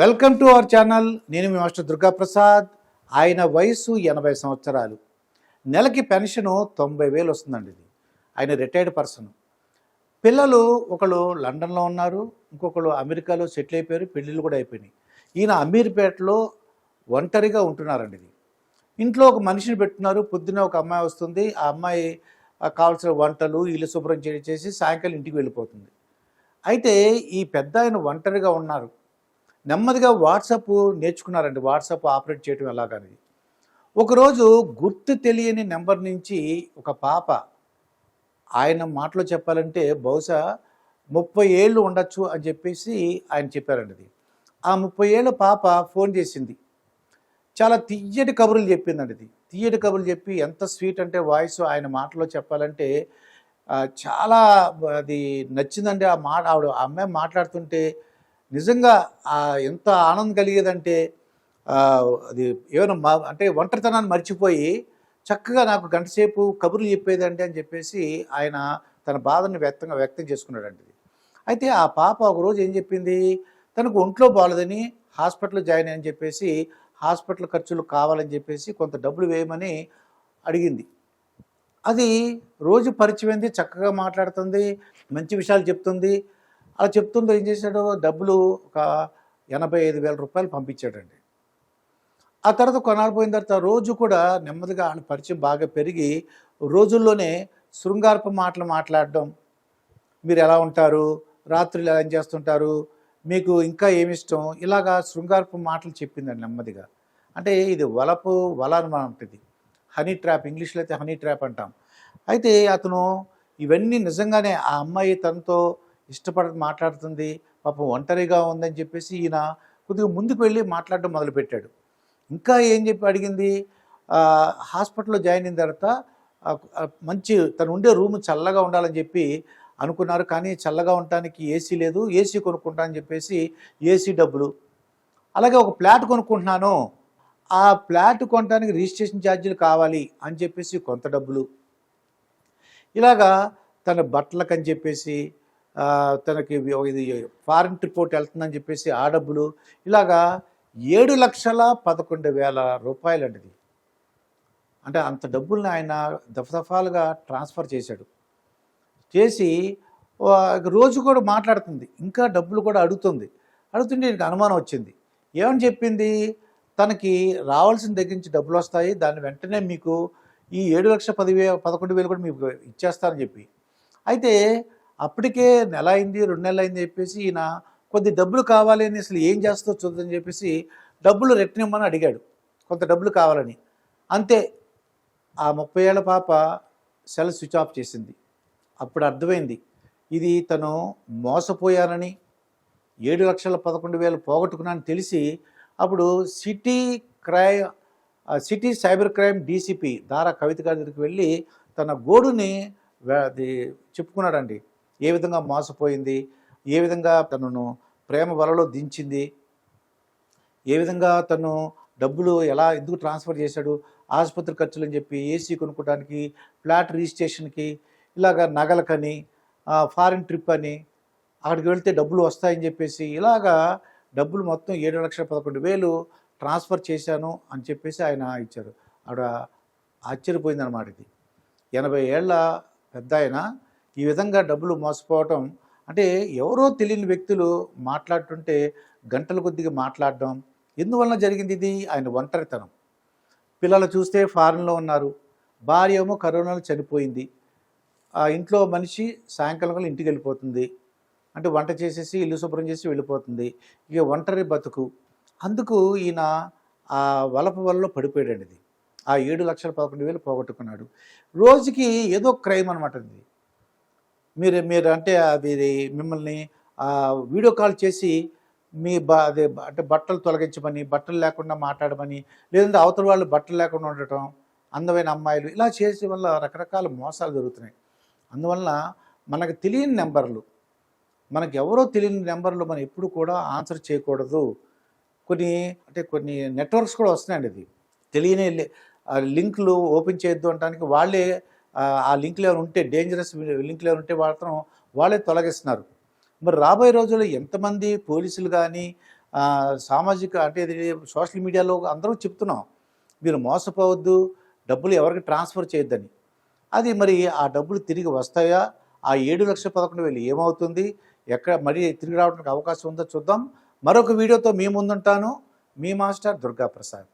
Welcome to our channel. నేను మీ master Durga Prasad ఆయన వయసు ఎనభై సంవత్సరాలు. నెలకి పెన్షను తొంభై వేలు వస్తుందండి ఇది. ఆయన రిటైర్డ్ పర్సన్. పిల్లలు ఒకళ్ళు లండన్లో ఉన్నారు ఇంకొకళ్ళు అమెరికాలో సెటిల్ అయిపోయారు పెళ్ళిళ్ళు కూడా అయిపోయినాయి. ఈయన అమీర్పేటలో ఒంటరిగా ఉంటున్నారండి ఇది. ఇంట్లో ఒక మనిషిని పెట్టున్నారు పొద్దున్న ఒక అమ్మాయి వస్తుంది. ఆ అమ్మాయి కావాల్సిన వంటలు ఇల్లు శుభ్రం చేసి సాయంకాలం ఇంటికి వెళ్ళిపోతుంది. అయితే ఈ పెద్ద ఆయన ఒంటరిగా ఉన్నారు. నెమ్మదిగా వాట్సాప్ నేర్చుకున్నారండి. వాట్సాప్ ఆపరేట్ చేయడం ఎలాగనేది ఒకరోజు గుర్తు తెలియని నెంబర్ నుంచి ఒక పాప ఆయన మాటలో చెప్పాలంటే బహుశా ముప్పై ఏళ్ళు ఉండొచ్చు అని చెప్పేసి ఆయన చెప్పారండి అది. ఆ ముప్పై ఏళ్ళ పాప ఫోన్ చేసింది. చాలా తీయటి కబుర్లు చెప్పిందండి ఇది తీయటి కబుర్లు చెప్పి ఎంత స్వీట్ అంటే వాయిస్ ఆయన మాటలో చెప్పాలంటే చాలా అది నచ్చిందండి ఆ మాట. ఆవిడ అమ్మాయి మాట్లాడుతుంటే నిజంగా ఎంత ఆనందం కలిగేదంటే అది ఏమైనా మా అంటే ఒంటరితనాన్ని మర్చిపోయి చక్కగా నాకు గంటసేపు కబుర్లు చెప్పేదంటే అని చెప్పేసి ఆయన తన బాధను వ్యక్తంగా వ్యక్తం చేసుకున్నాడండి అయితే ఆ పాప ఒకరోజు ఏం చెప్పింది? తనకు ఒంట్లో బాగలేదని హాస్పిటల్లో జాయిన్ అని చెప్పేసి హాస్పిటల్ ఖర్చులు కావాలని చెప్పేసి కొంత డబ్బులు వేయమని అడిగింది. అది రోజు పరిచయమైంది చక్కగా మాట్లాడుతుంది మంచి విషయాలు చెప్తుంది. అలా చెప్తుంటే ఏం చేశాడు? డబ్బులు ఒక ఎనభై ఐదు వేల రూపాయలు పంపించాడండి. ఆ తర్వాత కొనాలి పోయిన తర్వాత రోజు కూడా నెమ్మదిగా ఆయన పరిచయం బాగా పెరిగి రోజుల్లోనే శృంగారపు మాటలు మాట్లాడడం మీరు ఎలా ఉంటారు? రాత్రులు ఎలా ఏం చేస్తుంటారు? మీకు ఇంకా ఏమి ఇష్టం? ఇలాగా శృంగారపు మాటలు చెప్పిందండి నెమ్మదిగా. అంటే ఇది వలపు వల అని ఉంటుంది హనీ ట్రాప్ ఇంగ్లీష్లో అయితే హనీ ట్రాప్ అంటాం. అయితే అతను ఇవన్నీ నిజంగానే ఆ అమ్మాయి తనతో ఇష్టపడ మాట్లాడుతుంది పాపం ఒంటరిగా ఉందని చెప్పేసి ఈయన కొద్దిగా ముందుకు వెళ్ళి మాట్లాడడం మొదలుపెట్టాడు. ఇంకా ఏం చెప్పి అడిగింది? హాస్పిటల్లో జాయిన్ అయిన తర్వాత మంచి తను ఉండే రూమ్ చల్లగా ఉండాలని చెప్పి అనుకున్నారు. కానీ చల్లగా ఉండటానికి ఏసీ లేదు. ఏసీ కొనుక్కుంటా అని చెప్పేసి ఏసీ డబ్బులు. అలాగే ఒక ప్లాట్ కొనుక్కుంటున్నాను. ఆ ప్లాట్ కొనడానికి రిజిస్ట్రేషన్ ఛార్జీలు కావాలి అని చెప్పేసి కొంత డబ్బులు. ఇలాగా తన బట్టలకని చెప్పేసి తనకి ఇది ఫారిన్ ట్రిప్ ఒకటి వెళ్తుందని చెప్పేసి ఆ డబ్బులు ఇలాగా ఏడు లక్షల పదకొండు వేల రూపాయలు అండి అంటే అంత డబ్బుల్ని ఆయన దఫదఫాలుగా ట్రాన్స్ఫర్ చేశాడు. చేసి రోజు కూడా మాట్లాడుతుంది. ఇంకా డబ్బులు కూడా అడుగుతుంది. అడుగుతుంటే నీకు అనుమానం వచ్చింది. ఏమని చెప్పింది? తనకి రావాల్సిన దగ్గర నుంచి డబ్బులు వస్తాయి. దాన్ని వెంటనే మీకు ఈ ఏడు లక్ష పదివే పదకొండు వేలు కూడా మీకు ఇచ్చేస్తారని చెప్పి. అయితే అప్పటికే నెల అయింది రెండు నెలలు అయింది చెప్పేసి ఈయన కొద్ది డబ్బులు కావాలి అని అసలు ఏం చేస్తో చూద్దని చెప్పేసి డబ్బులు రెట్టినిమ్మని అడిగాడు. కొంత డబ్బులు కావాలని. అంతే. ఆ ముప్పై ఏళ్ళ పాప సెల్ స్విచ్ ఆఫ్ చేసింది. అప్పుడు అర్థమైంది. ఇది తను మోసపోయానని ఏడు లక్షల పదకొండు వేలు పోగొట్టుకున్నానని తెలిసి అప్పుడు city cry city cyber crime DCP Dara Kavitha గారి దగ్గరికి వెళ్ళి తన గోడుని అది చెప్పుకున్నాడండి. ఏ విధంగా మోసపోయింది? ఏ విధంగా తనను ప్రేమ వలలో దించింది? ఏ విధంగా తను డబ్బులు ఎలా ఎందుకు ట్రాన్స్ఫర్ చేశాడు? ఆసుపత్రి ఖర్చులు అని చెప్పి ఏసీ కొనుక్కోవడానికి ఫ్లాట్ రిజిస్ట్రేషన్కి ఇలాగ నగలకని ఫారిన్ ట్రిప్ అని అక్కడికి వెళ్తే డబ్బులు వస్తాయని చెప్పేసి ఇలాగా డబ్బులు మొత్తం ఏడు లక్షల పదకొండు వేలు ట్రాన్స్ఫర్ చేశాను అని చెప్పేసి ఆయన ఇచ్చారు. ఆవిడ ఆశ్చర్యపోయిందన్నమాట ఇది. ఎనభై ఏళ్ళ పెద్ద ఆయన ఈ విధంగా డబ్బులు మోసపోవటం అంటే ఎవరో తెలియని వ్యక్తులు మాట్లాడుతుంటే గంటల కొద్దిగా మాట్లాడడం ఎందువలన జరిగింది ఇది? ఆయన ఒంటరితనం. పిల్లలు చూస్తే ఫారెన్లో ఉన్నారు. భార్య ఏమో కరోనాలో చనిపోయింది. ఆ ఇంట్లో మనిషి సాయంకాలం కల్లా ఇంటికి వెళ్ళిపోతుంది. అంటే వంట చేసేసి ఇల్లు శుభ్రం చేసి వెళ్ళిపోతుంది. ఇక ఒంటరి బతుకు. అందుకు ఈయన ఆ వలప వలలో పడిపోయాడు ఇది. ఆ ఏడు లక్షల పదకొండు వేలు పోగొట్టుకున్నాడు. రోజుకి ఏదో క్రైమ్ అనమాట ఇది. మీరు మీరు అంటే అది మిమ్మల్ని వీడియో కాల్ చేసి మీ బ అదే అంటే బట్టలు తొలగించమని బట్టలు లేకుండా మాట్లాడమని లేదంటే అవతల వాళ్ళు బట్టలు లేకుండా ఉండటం అందమైన అమ్మాయిలు ఇలా చేసే వల్ల రకరకాల మోసాలు జరుగుతున్నాయి. అందువలన మనకు తెలియని నెంబర్లు మనకు ఎవరో తెలియని నెంబర్లు మనం ఎప్పుడు కూడా ఆన్సర్ చేయకూడదు. కొన్ని అంటే కొన్ని నెట్వర్క్స్ కూడా వస్తున్నాయండి ఇది తెలియని లింకులు ఓపెన్ చేయొద్దు అనడానికి వాళ్ళే ఆ, లింక్లు ఎవరు ఉంటే డేంజరస్ లింక్లు ఎవరు ఉంటే మాత్రం వాళ్ళే తొలగిస్తున్నారు. మరి రాబోయే రోజుల్లో ఎంతమంది పోలీసులు కానీ సామాజిక అంటే సోషల్ మీడియాలో అందరూ చెప్తున్నాం మీరు మోసపోవద్దు డబ్బులు ఎవరికి ట్రాన్స్ఫర్ చేయొద్దని. అది మరి ఆ డబ్బులు తిరిగి వస్తాయా? ఆ ఏడు లక్షల పదకొండు వేలు ఏమవుతుంది? ఎక్కడ మరీ తిరిగి రావడానికి అవకాశం ఉందో చూద్దాం. మరొక వీడియోతో మీ ముందుంటాను. మీ మాస్టర్ దుర్గా ప్రసాద్